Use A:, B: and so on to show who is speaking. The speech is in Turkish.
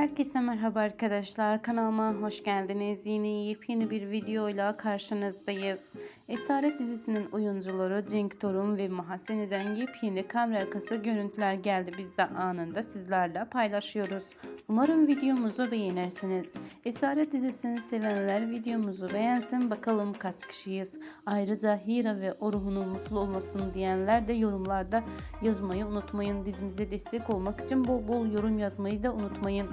A: Herkese merhaba arkadaşlar. Kanalıma hoş geldiniz. Yine yepyeni bir videoyla karşınızdayız. Esaret dizisinin oyuncuları Cenk Torun ve Mahaseni'den yepyeni kamera arkası görüntüler geldi. Biz de anında sizlerle paylaşıyoruz. Umarım videomuzu beğenirsiniz. Esaret dizisini sevenler videomuzu beğensin. Bakalım kaç kişiyiz. Ayrıca Hira ve Orhun'un mutlu olmasını diyenler de yorumlarda yazmayı unutmayın. Dizimize destek olmak için bol bol yorum yazmayı da unutmayın.